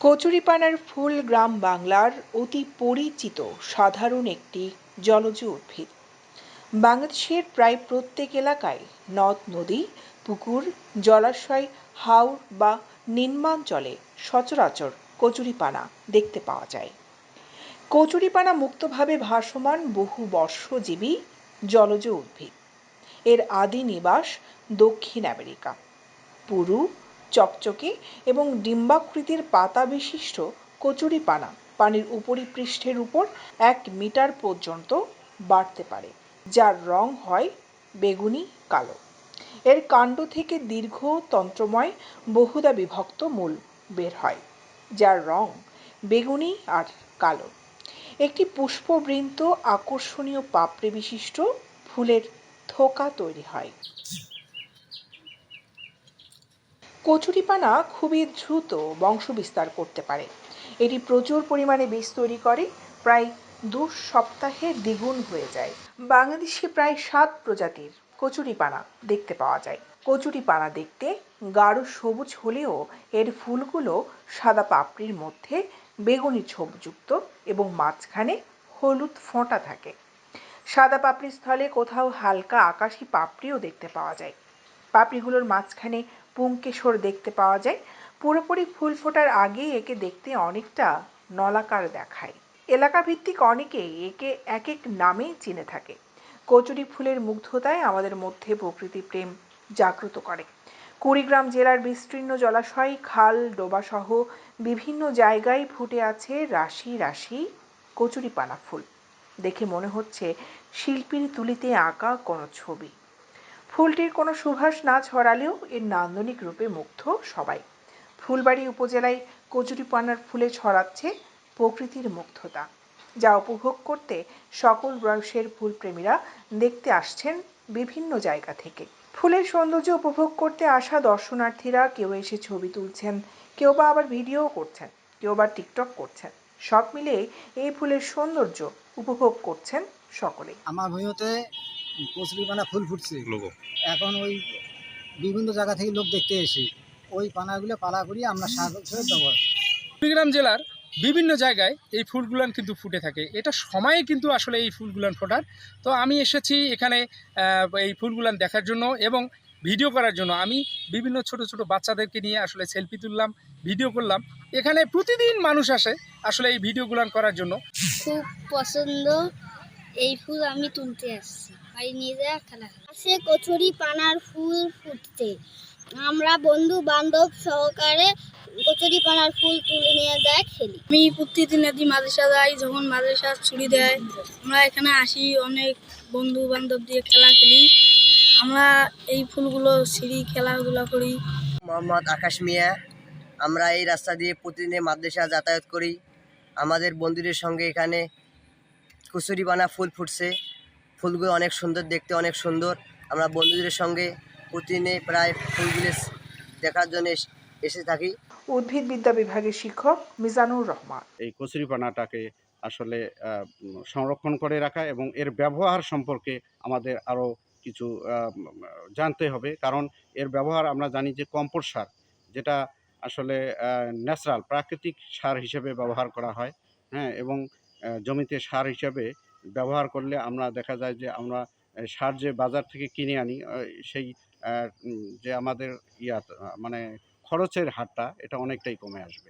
কচুরিপানার ফুল গ্রাম বাংলার অতি পরিচিত সাধারণ একটি জলজ উদ্ভিদ। বাংলাদেশের প্রায় প্রত্যেক এলাকায় নদ, নদী, পুকুর, জলাশয় হাওর বা নিম্নাঞ্চলে সচরাচর কচুরিপানা দেখতে পাওয়া যায়। কচুরিপানা মুক্তভাবে ভাসমান বহু বর্ষজীবী জলজ উদ্ভিদ। এর আদি নিবাস দক্ষিণ আমেরিকা। পুরু চকচকে এবং ডিম্বাকৃতির পাতা বিশিষ্ট কচুরিপানা পানির উপরিপৃষ্ঠের উপর এক মিটার পর্যন্ত বাড়তে পারে, যার রং হয় বেগুনি কালো। এর কাণ্ড থেকে দীর্ঘ তন্ত্রময়, বহুদা বিভক্ত মূল বের হয়, যার রং বেগুনি আর কালো। একটি পুষ্পবৃন্ত আকর্ষণীয় পাপড়ি বিশিষ্ট ফুলের থোকা তৈরি হয়। কচুরিপানা খুবই দ্রুত বংশবিস্তার করতে পারে। এটি প্রচুর পরিমাণে বীজ তৈরি করে, প্রায় দু সপ্তাহে দ্বিগুণ হয়ে যায়। বাংলাদেশে প্রায় সাত প্রজাতির কচুরিপানা দেখতে পাওয়া যায়। কচুরিপানা দেখতে গাঢ় সবুজ হলেও এর ফুলগুলো সাদা পাপড়ির মধ্যে বেগুনি ছোপযুক্ত এবং মাঝখানে হলুদ ফোঁটা থাকে। সাদা পাপড়ির স্থলে কোথাও হালকা আকাশি পাপড়িও দেখতে পাওয়া যায়। পাপড়িগুলোর মাঝখানে পুংকেশর দেখতে পাওয়া যায়। পুরোপুরি ফুল ফোটার আগে একে দেখতে অনেকটা নলাকার দেখায়। এলাকা ভিত্তিক অনেকেই একে এক এক নামে চিনে থাকে। কচুরি ফুলের মুগ্ধতায় আমাদের মধ্যে প্রকৃতি প্রেম জাগ্রত করে। কুড়িগ্রাম জেলার বিস্তীর্ণ জলাশয়, খাল, ডোবাসহ বিভিন্ন জায়গায় ফুটে আছে রাশি রাশি কচুরিপানা ফুল। দেখে মনে হচ্ছে শিল্পীর তুলিতে আঁকা কোনো ছবি। ফুলটির কোনো সুভাষ না ছড়ালেও এর নান্দনিক রূপে মুগ্ধ সবাই। ফুলবাড়ি উপজেলায় কচুরিপানার ফুলে ছড়াচ্ছে প্রকৃতির মুগ্ধতা। যা উপভোগ করতে সকল বয়সের ফুলপ্রেমীরা দেখতে আসছেন বিভিন্ন জায়গা থেকে। ফুলের সৌন্দর্য উপভোগ করতে আসা দর্শনার্থীরা কেউ এসে ছবি তুলছেন, কেউ বা আবার ভিডিও করছেন, কেউ বা টিকটক করছেন। সব মিলে এই ফুলের সৌন্দর্য উপভোগ করছেন সকলে আমার ভূমিতে কচুরি পানা ফুল ফুটছে। লোগো। এখন ওই বিভিন্ন জায়গা থেকে লোক দেখতে এসে ওই পানাগুলো পালা করি আমরা সার হিসেবে ব্যবহার করি কুড়িগ্রাম জেলার বিভিন্ন জায়গায় এই ফুলগুলান কিন্তু ফুটে থাকে। এটা সময়ে কিন্তু আসলে এই ফুলগুলান ফোটার। তো আমি এসেছি এখানে এই ফুলগুলান দেখার জন্য এবং ভিডিও করার জন্য। আমি বিভিন্ন ছোট ছোট বাচ্চাদেরকে নিয়ে আসলে সেলফি তুললাম ভিডিও করলাম। এখানে প্রতিদিন মানুষ আসে আসলে এই ভিডিওগুলান করার জন্য। খুব পছন্দ এই ফুল আমি তুলতে আসছি। বাড়ি নিয়ে যা খেলা আছে কচুরি পানার ফুল ফুটতে আমরা বন্ধু বান্ধব সহকারে কচুরি পানার ফুল তুলে নিয়ে যায় খেলি। আমি প্রতিদিন আদি মাদ্রাসা যাই যখন মাদ্রাসা ছুটি দেয় আমরা এখানে আসি অনেক বন্ধু বান্ধব দিয়ে খেলা খেলি। আমরা এই ফুলগুলো সিঁড়ি খেলাধুলা করি। মোহাম্মদ আকাশ মিয়া আমরা এই রাস্তা দিয়ে প্রতিদিনে মাদ্রাসা যাতায়াত করি। আমাদের বন্ধুদের সঙ্গে এখানে কুচুরিপানা ফুল ফুটছে। ফুলগুলো অনেক সুন্দর দেখতে অনেক সুন্দর। আমরা বন্ধুদের সঙ্গে প্রতিদিনে প্রায় ফুলগুলো দেখার জন্য এসে থাকি। উদ্ভিদবিদ্যা বিভাগের শিক্ষক মিজানুর রহমান। এই কচুরিপানাটাকে আসলে সংরক্ষণ করে রাখা এবং এর ব্যবহার সম্পর্কে আমাদের আরও কিছু জানতে হবে। কারণ এর ব্যবহার আমরা জানি যে কম্পোস্ট সার যেটা আসলে ন্যাচারাল প্রাকৃতিক সার হিসেবে ব্যবহার করা হয়। হ্যাঁ এবং জমিতে সার হিসেবে ব্যবহার করলে আমরা দেখা যায় যে আমরা সার যে বাজার থেকে কিনে আনি সেই যে আমাদের ইয়া মানে খরচের হারটা এটা অনেকটাই কমে আসবে।